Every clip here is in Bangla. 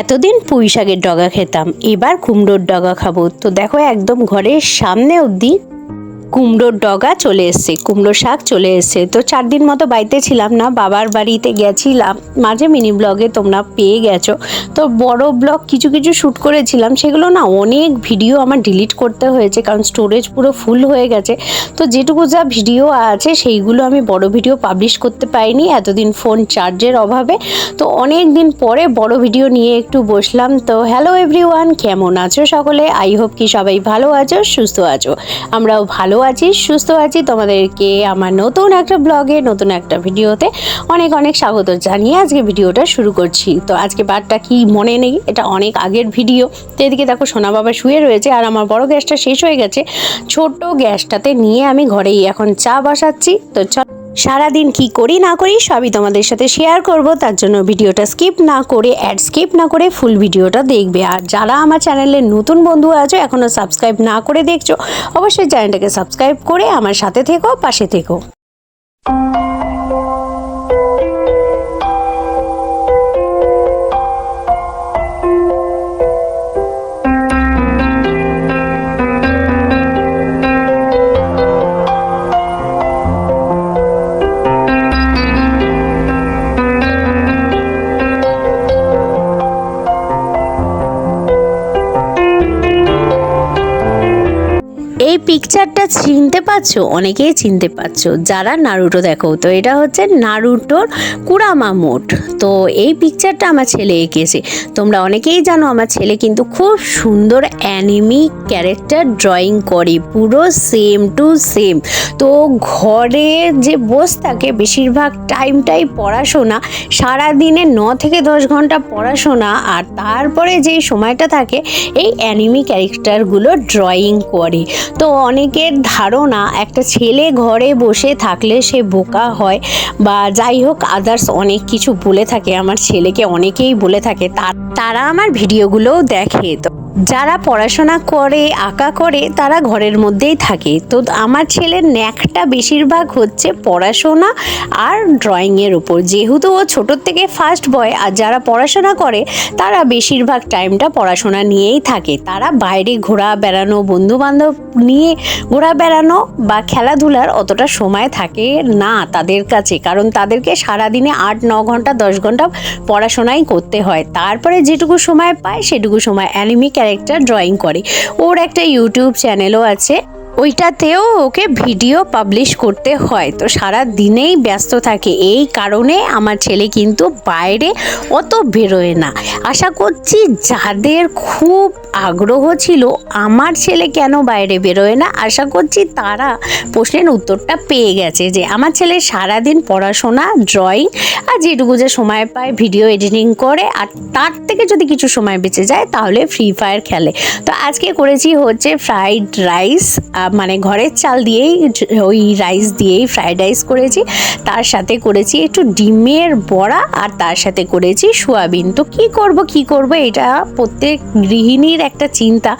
এতদিন পুঁই শাকের ডগা খেতাম, এবার কুমড়োর ডগা খাব। তো দেখো একদম ঘরের সামনে অবধি কুমড়োর ডগা চলে এসছে কুমড়ো শাক চলে এসছে। তো চার দিন মতো বাড়িতে ছিলাম না, বাবার বাড়িতে গেছিলাম। মাঝে মিনি ব্লগে তোমরা পেয়ে গেছো। তো বড় ব্লগ কিছু কিছু শ্যুট করেছিলাম, সেগুলো না অনেক ভিডিও আমার ডিলিট করতে হয়েছে, কারণ স্টোরেজ পুরো ফুল হয়ে গেছে। তো যেটুকু যা ভিডিও আছে, সেইগুলো আমি বড় ভিডিও পাবলিশ করতে পারিনি, এতদিন ফোন চার্জের অভাবে। তো অনেক দিন পরে বড় ভিডিও নিয়ে একটু বসলাম। তো হ্যালো এভরিওয়ান, কেমন আছো সকলে? আই হোপ কি সবাই ভালো আছো, সুস্থ আছো। আমরাও ভালো আছি, সুস্থ আছি। তোমাদেরকে আমার নতুন একটা ব্লগে, নতুন একটা ভিডিওতে অনেক অনেক স্বাগত জানিয়ে আজকে ভিডিওটা শুরু করছি। তো আজকে বারটা কি মনে নেই, এটা অনেক আগের ভিডিও। তো এদিকে দেখো, সোনা বাবা শুয়ে রয়েছে আর আমার বড় গ্যাসটা শেষ হয়ে গেছে। ছোট গ্যাসটাতে নিয়ে আমি ঘরেই এখন চা বসাচ্ছি। তো চল সারাদিন কি করি, না করি সবই তোমাদের সাথে শেয়ার করব। তার জন্য ভিডিওটা স্কিপ না করে অ্যাড স্কিপ না করে ফুল ভিডিওটা দেখবে। আর যারা আমার চ্যানেলে নতুন বন্ধু আছো এখনও সাবস্ক্রাইব না করে দেখছ, অবশ্যই চ্যানেলটাকে সাবস্ক্রাইব করে আমার সাথে থেকো, পাশে থেকো। এই পিকচারটা চিনতে পারছ? অনেকেই চিনতে পারছ। যারা নারুটো দেখো, তো এটা হচ্ছে নারুটোর কুরামা মোড তো এই পিকচারটা আমার ছেলে এঁকেছে। তোমরা অনেকেই জানো আমার ছেলে কিন্তু খুব সুন্দর অ্যানিমি ক্যারেক্টার ড্রয়িং করে। পুরো সেম টু সেম তো ঘরে যে বস থাকে, বেশিরভাগ টাইমটাই পড়াশোনা। সারাদিনে ন থেকে দশ ঘণ্টা পড়াশোনা। আর তারপরে যেই সময়টা থাকে, এই অ্যানিমি ক্যারেক্টারগুলো ড্রয়িং করে। তো অনেকের ধারণা, একটা ছেলে ঘরে বসে থাকলে সে বোকা হয় বা যাই হোক আদার্স অনেক কিছু বলে থাকে। আমার ছেলেকে অনেকেই বলে থাকে। তারা আমার ভিডিওগুলোও দেখে। তো যারা পড়াশোনা করে, আঁকা করে, তারা ঘরের মধ্যেই থাকে। তো আমার ছেলের ন্যাকটা বেশিরভাগ হচ্ছে পড়াশোনা আর ড্রয়িংয়ের উপর। যেহেতু ও ছোটোর থেকে ফার্স্ট বয় আর যারা পড়াশোনা করে, তারা বেশিরভাগ টাইমটা পড়াশোনা নিয়েই থাকে। তারা বাইরে ঘোরা, বেড়ানো বন্ধু বান্ধব নিয়ে ঘোরা, বেড়ানো বা খেলাধুলার অতটা সময় থাকে না তাদের কাছে। কারণ তাদেরকে সারাদিনে আট, ন ঘণ্টা, দশ ঘণ্টা পড়াশোনাই করতে হয়। তারপরে যেটুকু সময় পায়, সেটুকু সময় অ্যানিমি ক্যারেক্টার ড্রয়িং করে। ওর একটা ইউটিউব চ্যানেলও আছে। ওইটাতেও ওকে ভিডিও পাবলিশ করতে হয়। তো সারা দিনেই ব্যস্ত থাকে। এই কারণে আমার ছেলে কিন্তু বাইরে অত বেরোয় না। আশা করছি যাদের খুব আগ্রহ ছিল, আমার ছেলে কেন বাইরে বেরোয় না? আশা করছি তারা প্রশ্নের উত্তরটা পেয়ে গেছে যে, আমার ছেলে সারাদিন পড়াশোনা ড্রয়িং আর যেটুকু যে সময় পায় ভিডিও এডিটিং করে। আর তার থেকে যদি কিছু সময় বেঁচে যায়, তাহলে ফ্রি ফায়ার খেলে। তো আজকে করেছি হচ্ছে ফ্রাইড রাইস মানে ঘরের চাল দিয়েই, ওই রাইস দিয়েই ফ্রায়েড রাইস করেছি। তার সাথে করেছি একটু ডিমের বড়া আর তার সাথে করেছি সোয়াবিন। তো কি করব কি করব, এটা প্রত্যেক গৃহিণীর একটা চিন্তা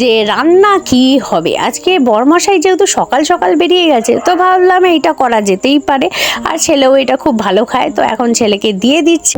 যে রান্না কি হবে? আজকে বরমশাই যেহেতু সকাল সকাল বেরিয়ে গেছে, তো ভাবলাম এইটা করা যেতেই পারে। আর ছেলেও এটা খুব ভালো খায়, তো এখন ছেলেকে দিয়ে দিচ্ছি।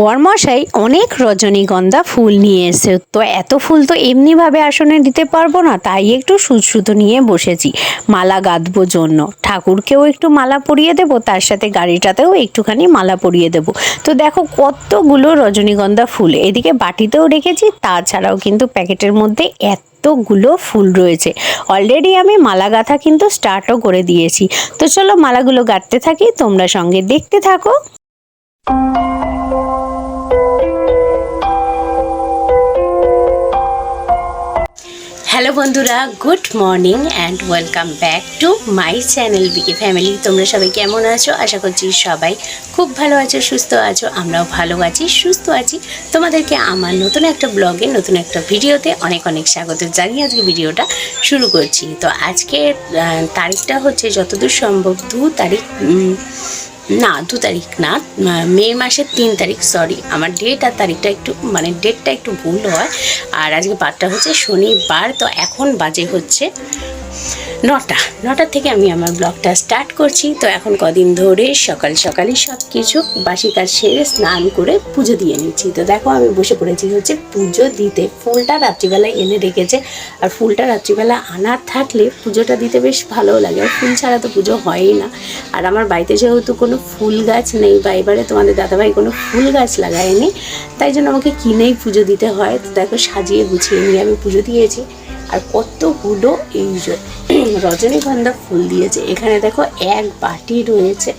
বরমশাই অনেক রজনীগন্ধা ফুল নিয়ে এসে তো এত ফুল তো এমনিভাবে আসনে দিতে পারব না, তাই একটু সুতো নিয়ে বসেছি। মালা গাঁথবো জন্য। ঠাকুরকেও একটু মালা পরিয়ে দেবো, তার সাথে গাড়িটাতেও একটুখানি মালা পরিয়ে দেবো। তো দেখো কতগুলো রজনীগন্ধা ফুল। এদিকে বাটিতেও রেখেছি, তাছাড়াও কিন্তু প্যাকেটের মধ্যে এত এতগুলো ফুল রয়েছে। অলরেডি আমি মালা গাঁথা কিন্তু স্টার্টও করে দিয়েছি। তো চলো মালাগুলো গাঁথতে থাকি, তোমরা সঙ্গে দেখতে থাকো। হ্যালো বন্ধুরা, good morning and welcome back to my channel BK family. তোমরা সবাই কেমন আছো? আশা করছি সবাই খুব ভালো আছো, সুস্থ আছো, আমরাও ভালো আছি, সুস্থ আছি। তোমাদেরকে আমার নতুন একটা ব্লগে, নতুন একটা ভিডিওতে অনেক অনেক স্বাগত জানিয়ে আজকে ভিডিওটা শুরু করছি। তো আজকে তারিখটা হচ্ছে যতদূর সম্ভব দু তারিখ না, দু তারিখ না মে মাসের তিন তারিখ সরি আমার ডেট আর তারিখটা একটু মানে ডেটটা একটু ভুল হয়। আর আজকে বারটা হচ্ছে শনিবার, তো এখন বাজে হচ্ছে নটা নটার থেকে আমি আমার ব্লগটা স্টার্ট করছি। তো এখন কদিন ধরে সকাল সকালই সব কিছু বাসি কাজ সেরে স্নান করে পুজো দিয়ে নিচ্ছি। তো দেখো আমি বসে পড়েছি হচ্ছে পুজো দিতে। ফুলটা রাত্রিবেলায় এনে রেখেছে। আর ফুলটা রাত্রিবেলা আনার থাকলে পুজোটা দিতে বেশ ভালো লাগে। আর ফুল ছাড়া তো পুজো হয়ই না। আর আমার বাড়িতে যেহেতু কোনো ফুল গাছ নেই বা এবারে তোমাদের দাদাভাই কোনো ফুল গাছ লাগায়নি, তাই জন্য আমাকে কিনেই পুজো দিতে হয়। তো দেখো সাজিয়ে গুছিয়ে নিয়ে আমি পুজো দিয়েছি। আর কতগুলো এই রজনীগন্ধা ফুল দিয়েছে। এখানে দেখো এক বাটি রয়েছে।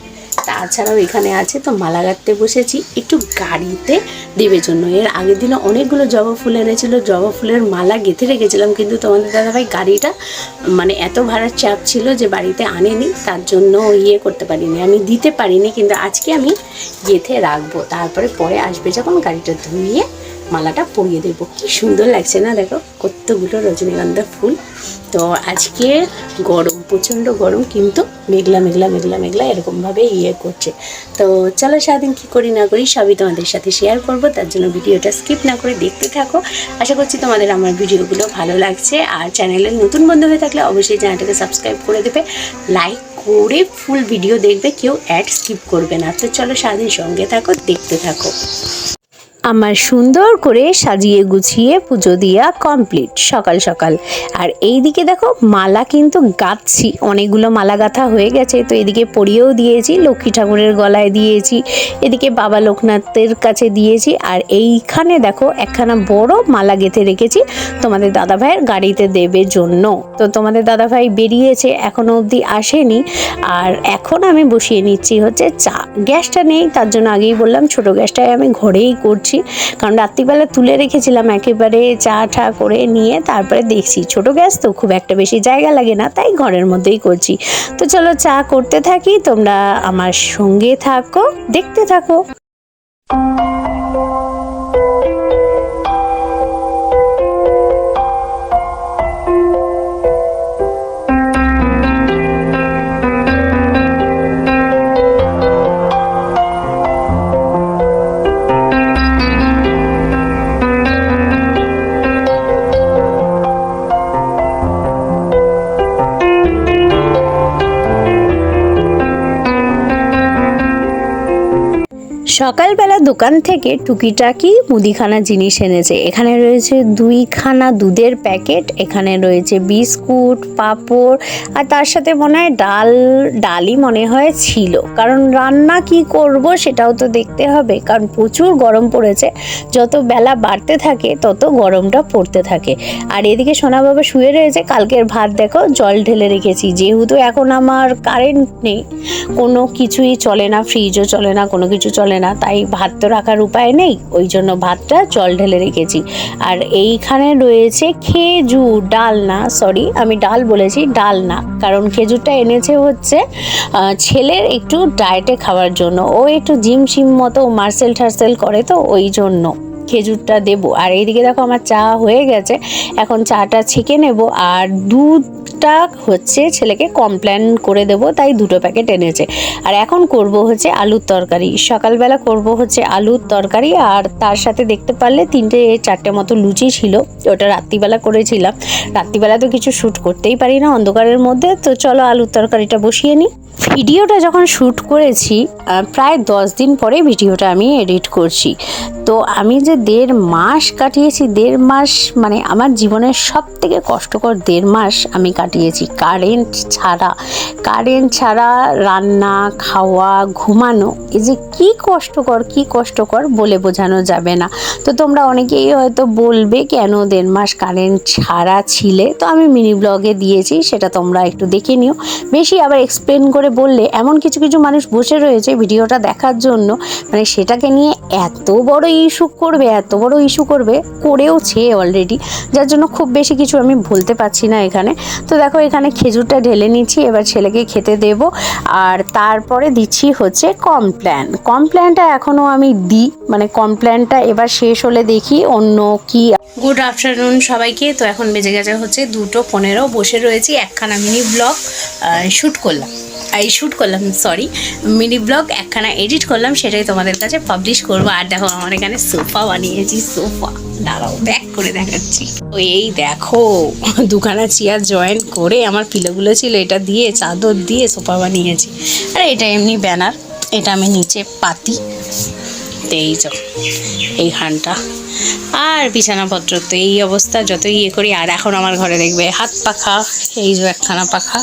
তাছাড়াও এখানে আছে, তো মালা গাঁথতে বসেছি। একটু গাড়িতে দেবে জন্য। এর আগের দিনে অনেকগুলো জবা ফুল এনেছিল। জবা ফুলের মালা গেঁথে রেখেছিলাম, কিন্তু তোমাদের দাদাভাই গাড়িটা মানে এত ভাড়ার চাপ ছিল যে বাড়িতে আনেনি, তার জন্য ইয়ে করতে পারিনি। আমি দিতে পারিনি, কিন্তু আজকে আমি গেঁথে রাখব। তারপরে পরে আসবে যখন গাড়িটা ধুইয়ে মালাটা পরিয়ে দেবো। কি সুন্দর লাগছে না? দেখো, কতগুলো রজনীগন্ধা ফুল। তো আজকে গরম, প্রচণ্ড গরম, কিন্তু মেঘলা মেঘলা মেঘলা মেঘলা এরকমভাবে ইয়ে করছে। তো চলো সারাদিন কী করি, না করি, সবই তোমাদের সাথে শেয়ার করব। তার জন্য ভিডিওটা স্কিপ না করে দেখতে থাকো। আশা করছি তোমাদের আমার ভিডিওগুলো ভালো লাগছে। আর চ্যানেলে নতুন বন্ধু হয়ে থাকলে অবশ্যই চ্যানেলটাকে সাবস্ক্রাইব করে দেবে। লাইক করে ফুল ভিডিও দেখবে, কেউ অ্যাড স্কিপ করবে না। তো চলো সারাদিন সঙ্গে থাকো, দেখতে থাকো। আমার সুন্দর করে সাজিয়ে গুছিয়ে পুজো দিয়া কমপ্লিট সকাল সকাল। আর এই দিকে দেখো, মালা কিন্তু গাঁথছি। অনেকগুলো মালা গাঁথা হয়ে গেছে। তো এদিকে পরিয়েও দিয়েছি, লক্ষ্মী ঠাকুরের গলায় দিয়েছি, এদিকে বাবা লোকনাথের কাছে দিয়েছি। আর এইখানে দেখো, একখানা বড় মালা গেঁথে রেখেছি তোমাদের দাদাভাইয়ের গাড়িতে দেবে জন্য। তো তোমাদের দাদাভাই বেরিয়েছে এখনও অবধি আসেনি। আর এখন আমি বসিয়ে নিচ্ছি হচ্ছে চা। গ্যাসটা নেই, তার জন্য আগেই বললাম, ছোট গ্যাসটাই আমি ঘরেই করছি। কারণ রাত্রিবেলা তুলে রেখেছিলাম একেবারে চা ঠা করে নিয়ে তারপরে দেখছি ছোট গ্যাস তো খুব একটা বেশি জায়গা লাগে না, তাই ঘরের মধ্যেই করছি। তো চলো চা করতে থাকি, তোমরা আমার সঙ্গে থাকো, দেখতে থাকো। দোকান থেকে টুকিটাকি মুদিখানা জিনিস এনেছে। এখানে রয়েছে দুইখানা দুধের প্যাকেট, এখানে রয়েছে বিস্কুট, পাঁপড়, আর তার সাথে মনে হয় ডাল, ডালই মনে হয় ছিল। কারণ রান্না কি করব সেটাও তো দেখতে হবে, কারণ প্রচুর গরম পড়েছে। যত বেলা বাড়তে থাকে, তত গরমটা পড়তে থাকে। আর এদিকে সোনা বাবা শুয়ে রয়েছে, কালকের ভাত দেখো জল ঢেলে রেখেছি। যেহেতু এখন আমার কারেন্ট নেই, কোনো কিছুই চলে না ফ্রিজও চলে না, কোনো কিছু চলে না, তাই ভাত তো রাখার উপায় নেই, ওই জন্য ভাতটা জল ঢেলে রেখেছি। আর এইখানে রয়েছে খেজুর ডাল না সরি আমি ডাল বলেছি ডাল না কারণ খেজুরটা এনেছে হচ্ছে ছেলের একটু ডায়েটে খাওয়ার জন্য। ও একটু জিম সিম মতো মার্সেল টার্সেল করে তো, ওই জন্য। খেজুরটা দেবো। আর এইদিকে দেখো আমার চা হয়ে গেছে। এখন চাটা ছেঁকে নেব। আর দুধটা হচ্ছে ছেলেকে কমপ্লেন করে দেবো, তাই দুটো প্যাকেট এনেছে। আর এখন করব হচ্ছে আলুর তরকারি। সকালবেলা করব হচ্ছে আলুর তরকারি। আর তার সাথে দেখতে পারলে তিনটে চারটে মতো লুচি ছিল। ওটা রাত্রিবেলা করেছিলাম। রাত্রিবেলা তো কিছু শ্যুট করতেই পারি না অন্ধকারের মধ্যে। তো চলো আলুর তরকারিটা বসিয়ে নিই। ভিডিওটা যখন শ্যুট করেছি প্রায় দশ দিন পরে ভিডিওটা আমি এডিট করছি। তো আমি যে দেড় মাস কাটিয়েছি, দেড় মাস মানে আমার জীবনের সব থেকে কষ্টকর দেড় মাস আমি কাটিয়েছি। কারেন্ট ছাড়া কারেন্ট ছাড়া রান্না, খাওয়া, ঘুমানো এই যে কি কষ্টকর কি কষ্টকর বলে বোঝানো যাবে না। তো তোমরা অনেকেই হয়তো বলবে, কেন দেড় মাস কারেন্ট ছাড়া ছিলে? তো আমি মিনি ব্লগে দিয়েছি, সেটা তোমরা একটু দেখে নিও। বেশি আবার এক্সপ্লেন করে বললে এমন কিছু কিছু মানুষ বসে রয়েছে ভিডিওটা দেখার জন্য। মানে সেটাকে নিয়ে এত বড় ইস্যু করবে, এত বড় ইস্যু করবে, করেওছে অলরেডি যার জন্য খুব বেশি কিছু আমি বলতে পারছি না এখানে। তো দেখো এখানে খেজুরটা ঢেলে নিচ্ছি, এবার ছেলেকে খেতে দেব। আর তারপরে দিচ্ছি হচ্ছে কমপ্ল্যান কমপ্ল্যানটা এখনও আমি দিই মানে কমপ্ল্যানটা এবার শেষ হলে দেখি অন্য কি। গুড আফটারনুন সবাইকে। তো এখন বেজে গেছে হচ্ছে দুটো পনেরো, বসে রয়েছি একখানা মিনি ব্লগ শ্যুট করলাম। এই শ্যুট করলাম সরি মিনি ব্লগ একখানা এডিট করলাম, সেটাই তোমাদের কাছে পাবলিশ করব। আর দেখো, আমার এখানে সোফা বানিয়েছি সোফা দাঁড়াও ব্যাক করে দেখাচ্ছি। তো এই দেখো, দুখানা চেয়ার জয়েন করে আমার পিলোগুলো ছিল, এটা দিয়ে চাদর দিয়ে সোফা বানিয়েছি। আর, এটা এমনি ব্যানার এটা আমি নিচে পাতি। এই যে এইখানটা আর বিছানাপত্র, তো এই অবস্থা, যতই ইয়ে করি, আর এখন আমার ঘরে দেখবে হাত পাখা, এই যে একখানা পাখা।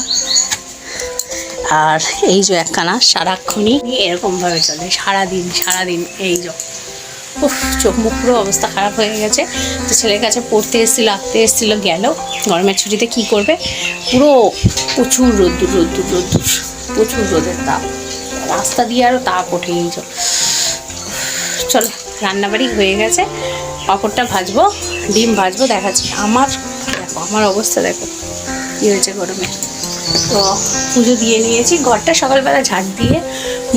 আর এই যে একখানা সারাক্ষণই এরকমভাবে চলে, সারাদিন সারাদিন এই যে। উফ, চোখ মুখ পুরো অবস্থা খারাপ হয়ে গেছে। তো ছেলের কাছে পড়তে এসেছিল, আঁকতে এসেছিল, গেল। গরমের ছুটিতে কি করবে? পুরো প্রচুর রোদ্দুর রোদ্দুর রোদ্দুর, প্রচুর রোদের তাপ। রাস্তা দিয়ে আরও তাপ ওঠে এই যে। চলো, রান্নাবাড়ি হয়ে গেছে। পাঁপড়টা ভাজবো, ডিম ভাজবো, দেখাচ্ছি। আমার, দেখো, আমার অবস্থা, দেখো। কী হয়েছে গরমে? তো পুজো দিয়ে নিয়েছি। ঘরটা সকালবেলা ঝাড় দিয়ে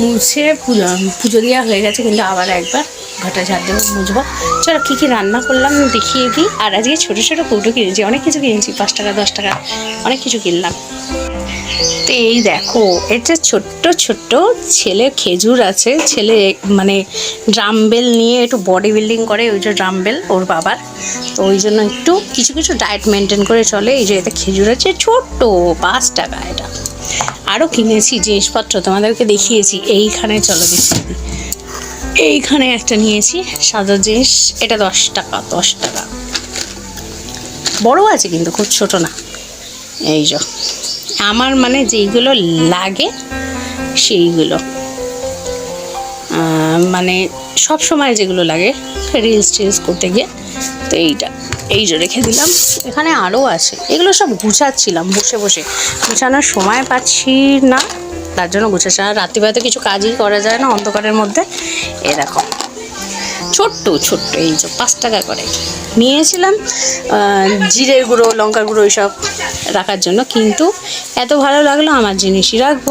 মুছে পুজো দেওয়া হয়ে গেছে, কিন্তু আবার একবার ঘরটা ঝাড় দেবো মুছবো। চলো, কী কী রান্না করলাম দেখিয়ে দিই। আর আজকে ছোটো ছোটো কৌটো কিনেছি, অনেক কিছু কিনেছি, পাঁচ টাকা, দশ টাকা, অনেক কিছু কিনলাম। তো এই দেখো এটা ছোট্ট ছোট্ট ছেলে খেজুর আছে, ছেলে মানে ড্রামবেল নিয়ে একটু বডি বিল্ডিং করে, ওই যে ড্রামবেল ওর বাবার। তো ওই জন্য একটু কিছু কিছু ডায়েট মেনটেন করে চলে। এই যে এতে খেজুর আছে, ছোট্ট, পাঁচ টাকা এটা। আরও কিনেছি জিনিসপত্র, তোমাদেরকে দেখিয়েছি। এইখানে চলো দিই এইখানে একটা নিয়েছি সাদা জিনিস, এটা দশ টাকা দশ টাকা। বড় আছে কিন্তু, খুব ছোট না। এই যে। আমার মানে যেইগুলো লাগে সেইগুলো। মানে সব সময় যেগুলো লাগে রিলস টিলস করতে গিয়ে, তো এইটা, এই যে রেখে দিলাম। এখানে আরও আছে, এগুলো সব গুছাচ্ছিলাম বসে বসে। গুছানোর সময় পাচ্ছি না, তার জন্য গুছাচ্ছি আর রাত্রিবেলা তো কিছু কাজই করা যায় না অন্ধকারের মধ্যে। এরকম। ছোট্ট ছোট্ট, এই যে পাঁচ টাকা করে। নিয়েছিলাম জিরের গুঁড়ো, লঙ্কার গুঁড়ো এইসব রাখার জন্য, কিন্তু এত ভালো লাগল আমার জিনিসই রাখব।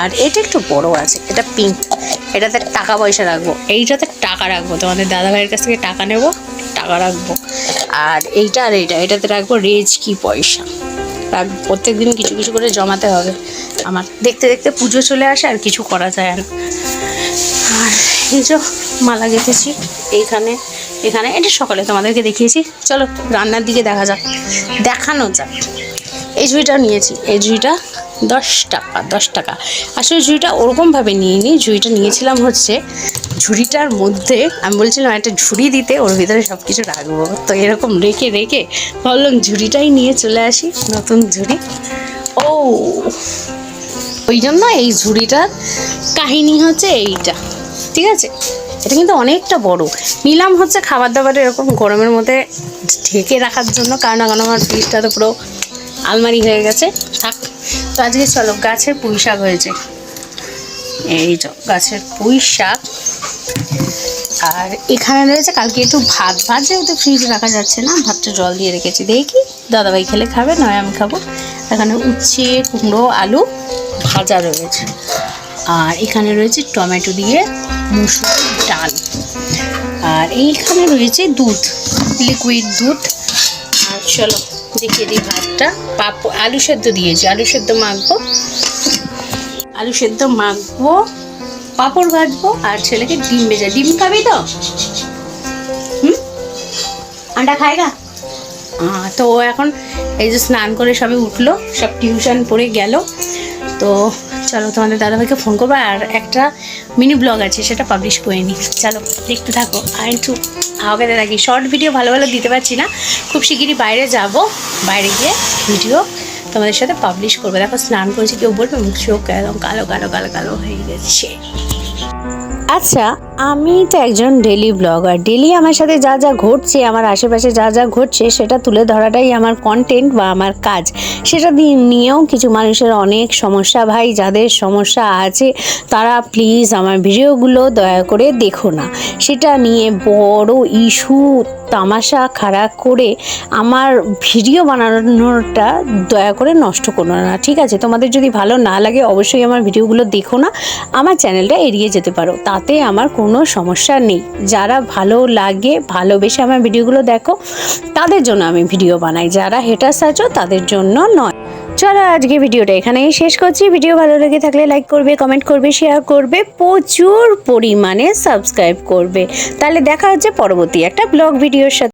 আর এটা একটু বড় আছে, এটা পিঙ্ক এটাতে টাকা পয়সা রাখব। এইটাতে টাকা রাখব, তোমাদের দাদা ভাইয়ের কাছ থেকে টাকা নেব, টাকা রাখব। আর এইটা আর এইটা, এটাতে রাখব রেজ কি পয়সা। রাখব প্রত্যেক দিন কিছু কিছু করে জমাতে হবে। আমার দেখতে দেখতে পুজো চলে আসে আর কিছু করা যায় না। আর যে মালা গেঁথেছি, এইখানে, এখানে এটা সকালে তোমাদেরকে দেখিয়েছি। চলো, রান্নার দিকে দেখা যাক, দেখানো যাক। এই ঝুড়িটা নিয়েছি, এই ঝুড়িটা দশ টাকা দশ টাকা। আসলে ঝুড়িটা ওরকমভাবে নিয়ে নিই ঝুড়িটা নিয়েছিলাম হচ্ছে ঝুড়িটার মধ্যে, আমি বলছিলাম একটা ঝুড়ি দিতে, ওর ভিতরে সব কিছু রাখব। তো এরকম রেখে রেখে ভাবলাম ঝুড়িটাই নিয়ে চলে আসি, নতুন ঝুড়ি। ও, ওই জন্য এই ঝুড়িটার কাহিনী হচ্ছে এইটা। ঠিক আছে? এটা কিন্তু অনেকটা বড়। নিলাম হচ্ছে খাবার দাবার এরকম গরমের মধ্যে ঢেকে রাখার জন্য, কারণ এখন আমার ফ্রিজটা তো পুরো আলমারি হয়ে গেছে। থাক, তো আজকে চলো, গাছের পুঁই শাক হয়েছে। এই গাছের পুঁই শাক। আর এখানে রয়েছে কালকে একটু ভাত। ভাত যেহেতু ফ্রিজে রাখা যাচ্ছে না, ভাতটা জল দিয়ে রেখেছি। দেখি, দাদাভাই খেলে খাবে, নয় আমি খাব। এখানে উচ্ছে, কুমড়ো, আলু ভাজা রয়েছে। আর এখানে রয়েছে টমেটো দিয়ে মুসুর ডাল। আর এইখানে রয়েছে দুধ লিকুইড দুধ। আর চলো দেখিয়ে দিই ভাতটা। পাপ, আলু সেদ্ধ দিয়েছি। আলু সেদ্ধ মাখবো। আলু সেদ্ধ মাখবো, পাঁপড় ভাজবো, আর ছেলেকে ডিম ভেজা। ডিম খাবি তো? হুম? আন্ডা খায়গা তো এখন এই যে স্নান করে সবে উঠল, সব টিউশন পড়ে গেল। তো চলো, তোমাদের দাদাভাইকে ফোন করব, আর একটা মিনি ব্লগ আছে, সেটা পাবলিশ করে নিই। চলো, দেখতে থাকো। আর একটু হাওয়া থাকি শর্ট ভিডিও ভালো ভালো দিতে পারছি না। খুব শিগগিরই বাইরে যাব, বাইরে গিয়ে ভিডিও তোমাদের সাথে পাবলিশ করব। দেখো, স্নান করেছি, কেউ বলবে, মুখ চোখ একদম কালো কালো কালো কালো হয়ে গেছে। আচ্ছা আমি তো একজন ডেলি ব্লগার ডেলি আমার সাথে যা যা ঘটছে, আমার আশেপাশে যা যা ঘটছে, সেটা তুলে ধরাটাই আমার কন্টেন্ট বা আমার কাজ। সেটা নিয়েও কিছু মানুষের অনেক সমস্যা ভাই, যাদের সমস্যা আছে, তারা প্লিজ আমার ভিডিওগুলো দয়া করে দেখো না। সেটা নিয়ে বড় ইস্যু, তামাশা খারাপ করে আমার ভিডিও বানানোটা দয়া করে নষ্ট করো না, ঠিক আছে? তোমাদের যদি ভালো না লাগে, অবশ্যই আমার ভিডিওগুলো দেখো না, আমার চ্যানেলটা এড়িয়ে যেতে পারো। তাতে আমার কোনো সমস্যা নেই। যারা ভালো লাগে, ভালোবেসে আমার ভিডিওগুলো দেখো, তাদের জন্য আমি ভিডিও বানাই। যারা হেটার আছো, তাদের জন্য নয়। চলো আজকে ভিডিওটা এখানেই শেষ করছি। ভিডিও ভালো লেগে থাকলে লাইক করবে কমেন্ট করবে শেয়ার করবে, প্রচুর পরিমাণে সাবস্ক্রাইব করবে। তাহলে দেখা হচ্ছে পরবর্তী একটা ব্লগ ভিডিওর সাথে।